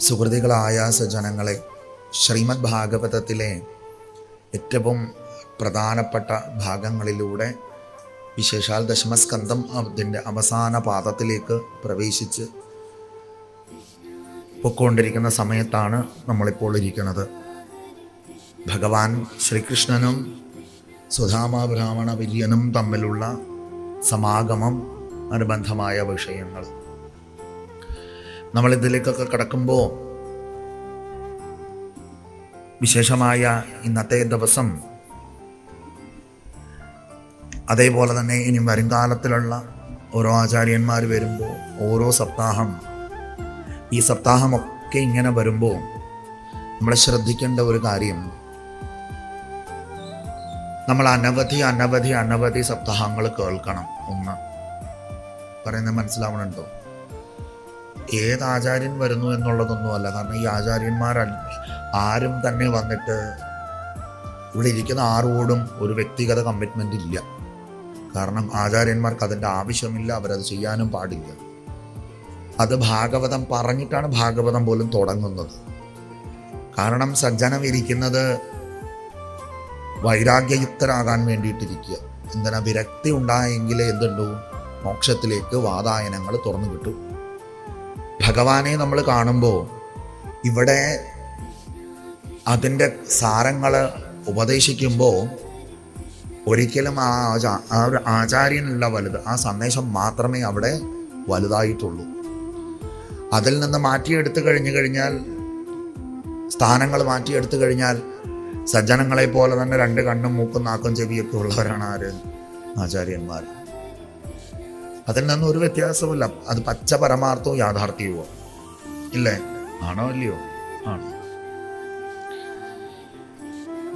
സുഹൃതികളായ സജ്ജനങ്ങളെ ശ്രീമദ് ഭാഗവതത്തിലെ ഏറ്റവും പ്രധാനപ്പെട്ട ഭാഗങ്ങളിലൂടെ വിശേഷാൽ ദശമസ്കന്ധം അതിന്റെ അവസാന പാദത്തിലേക്ക് പ്രവേശിച്ച് പൊക്കൊണ്ടിരിക്കുന്ന സമയത്താണ് നമ്മളിപ്പോൾ ഇരിക്കുന്നത്. ഭഗവാൻ ശ്രീകൃഷ്ണനും സുധാമ ബ്രാഹ്മണ വിര്യനും തമ്മിലുള്ള സമാഗമം അനുബന്ധമായ വിഷയങ്ങൾ. നമ്മളിതിലേക്കൊക്കെ കടക്കുമ്പോൾ വിശേഷമായ ഇന്നത്തെ ദിവസം അതേപോലെ തന്നെ ഇനി വരും കാലത്തിലുള്ള ഓരോ ആചാര്യന്മാർ വരുമ്പോൾ ഓരോ സപ്താഹം ഈ സപ്താഹമൊക്കെ ഇങ്ങനെ വരുമ്പോൾ നമ്മൾ ശ്രദ്ധിക്കേണ്ട ഒരു കാര്യം. നമ്മൾ അനവധി അനവധി അനവധി സപ്താഹങ്ങൾ കേൾക്കണം. ഒന്ന്. പറയുന്നത് മനസ്സിലാവണുണ്ടോ? ഏത് ആചാര്യൻ വരുന്നു എന്നുള്ളതൊന്നുമല്ല. കാരണം ഈ ആചാര്യന്മാരല്ല ആരും തന്നെ വന്നിട്ട് ഇവിടെ ഇരിക്കുന്ന ആരോടും ഒരു വ്യക്തിഗത കമ്മിറ്റ്മെന്റ് ഇല്ല. കാരണം ആചാര്യന്മാർക്ക് അതിന്റെ ആവശ്യമില്ല അവരത് ചെയ്യാനും പാടില്ല. അത് ഭാഗവതം പറഞ്ഞിട്ടാണ് ഭാഗവതം പോലും തുടങ്ങുന്നത്. കാരണം സജ്ജനം ഇരിക്കുന്നത് വൈരാഗ്യയുക്തരാകാൻ വേണ്ടിയിട്ടിരിക്കുക. എന്തിനാ വിരക്തി ഉണ്ടായെങ്കിലേ എന്തുണ്ടോ? മോക്ഷത്തിലേക്ക് വാതായനങ്ങൾ തുറന്നു കിട്ടും. ഭഗവാനെ നമ്മൾ കാണുമ്പോൾ ഇവിടെ അതിന്റെ സാരങ്ങൾ ഉപദേശിക്കുമ്പോൾ ഒരിക്കലും ആ ആചാ ആ ഒരു ആചാര്യനല്ല വലുത്. ആ സന്ദേശം മാത്രമേ അവിടെ വലുതായിട്ടുള്ളൂ. അതിൽ നിന്ന് മാറ്റിയെടുത്തു കഴിഞ്ഞു കഴിഞ്ഞാൽ സ്ഥാനങ്ങൾ മാറ്റിയെടുത്തു കഴിഞ്ഞാൽ സജ്ജനങ്ങളെ പോലെ തന്നെ രണ്ട് കണ്ണും മൂക്കും നാക്കും ചെവിയൊക്കെ ഉള്ളവരാണ് ആര്? ആചാര്യന്മാർ അതിൽ നിന്നും ഒരു വ്യത്യാസമില്ല അത് പച്ച പരമാർത്ഥവും യാഥാർത്ഥ്യവുമോ ഇല്ലേ? ആണോ അല്ലയോ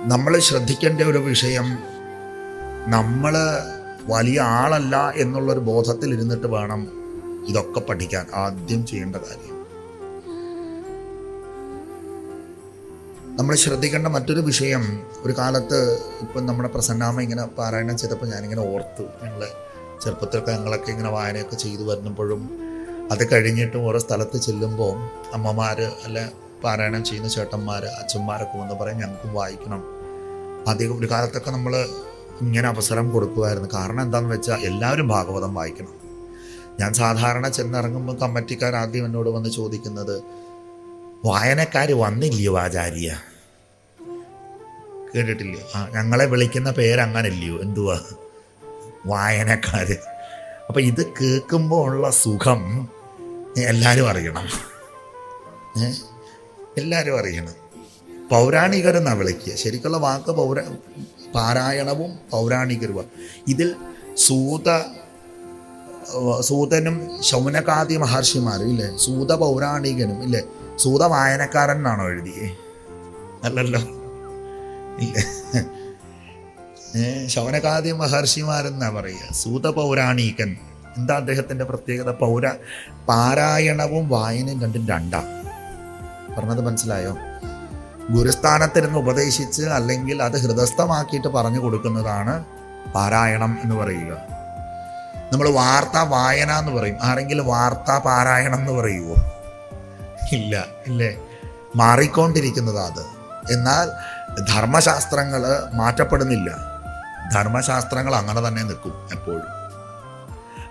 നമ്മൾ ശ്രദ്ധിക്കേണ്ട ഒരു വിഷയം നമ്മൾ വലിയ ആളല്ല എന്നുള്ളൊരു ബോധത്തിൽ ഇരുന്നിട്ട് വേണം ഇതൊക്കെ പഠിക്കാൻ ആദ്യം ചെയ്യേണ്ട കാര്യം. നമ്മൾ ശ്രദ്ധിക്കേണ്ട മറ്റൊരു വിഷയം ഒരു കാലത്ത് ഇപ്പം നമ്മുടെ പ്രസന്നാമ ഇങ്ങനെ പാരായണം ചെയ്തപ്പോൾ ഞാനിങ്ങനെ ഓർത്തു. ഞങ്ങൾ ചെറുപ്പത്തിലൊക്കെ ഞങ്ങളൊക്കെ ഇങ്ങനെ വായനയൊക്കെ ചെയ്തു വരുമ്പോഴും അത് കഴിഞ്ഞിട്ടും ഓരോ സ്ഥലത്ത് ചെല്ലുമ്പോൾ അമ്മമാർ അല്ലെ പാരായണം ചെയ്യുന്ന ചേട്ടന്മാർ അച്ഛന്മാരൊക്കെ വന്ന് പറയും ഞങ്ങൾക്കും വായിക്കണം. അധികം ഒരു കാലത്തൊക്കെ നമ്മൾ ഇങ്ങനെ അവസരം കൊടുക്കുമായിരുന്നു. കാരണം എന്താണെന്ന് വെച്ചാൽ എല്ലാവരും ഭാഗവതം വായിക്കണം. ഞാൻ സാധാരണ ചെന്നിറങ്ങുമ്പോൾ കമ്മിറ്റിക്കാർ ആദ്യം എന്നോട് വന്ന് ചോദിക്കുന്നത് വായനക്കാർ വന്നില്ലയോ ആചാര്യ? കേട്ടിട്ടില്ലയോ ആ ഞങ്ങളെ വിളിക്കുന്ന പേരങ്ങനല്ലയോ? എന്തുവാ? വായനക്കാര്. അപ്പം ഇത് കേൾക്കുമ്പോൾ ഉള്ള സുഖം എല്ലാവരും അറിയണം. എല്ലാവരും അറിയണം. പൗരാണികരെന്നാ വിളിക്കുക. ശരിക്കുള്ള വാക്ക് പൗര പാരായണവും പൗരാണികരുമാണ് ഇതിൽ സൂത സൂതനും ശൗനകാദി മഹർഷിമാരും ഇല്ലേ? സൂത പൗരാണികനും ഇല്ലേ? സൂത വായനക്കാരൻ എന്നാണോ എഴുതിയേ? അല്ലല്ലോ. ഇല്ലേ? ശൗനകാദി മഹർഷിമാരെന്നാ പറയുക. സൂത പൗരാണീകൻ എന്താ അദ്ദേഹത്തിന്റെ പ്രത്യേകത? പൗര പാരായണവും വായനയും രണ്ടും രണ്ടാണ് പറഞ്ഞത് മനസ്സിലായോ? ഗുരുസ്ഥാനത്തിരുന്ന് ഉപദേശിച്ച് അല്ലെങ്കിൽ അത് ഹൃദസ്ഥമാക്കിയിട്ട് പറഞ്ഞു കൊടുക്കുന്നതാണ് പാരായണം എന്ന് പറയുക. നമ്മൾ വാർത്ത വായന എന്ന് പറയും. ആരെങ്കിലും വാർത്ത പാരായണം എന്ന് പറയുമോ ഇല്ല ഇല്ലേ? മാറിക്കൊണ്ടിരിക്കുന്നതാ അത്. എന്നാൽ ധർമ്മശാസ്ത്രങ്ങൾ മാറ്റപ്പെടുന്നില്ല. ധർമ്മശാസ്ത്രങ്ങൾ അങ്ങനെ തന്നെ നിൽക്കും എപ്പോഴും.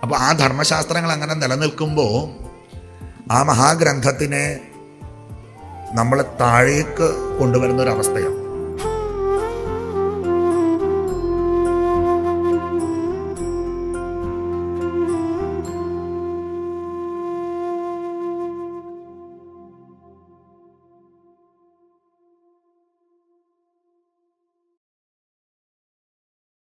അപ്പോൾ ആ ധർമ്മശാസ്ത്രങ്ങൾ അങ്ങനെ നിലനിൽക്കുമ്പോൾ ആ മഹാഗ്രന്ഥത്തിനെ നമ്മൾ താഴേക്ക് കൊണ്ടുവരുന്ന ഒരു അവസ്ഥയാണ്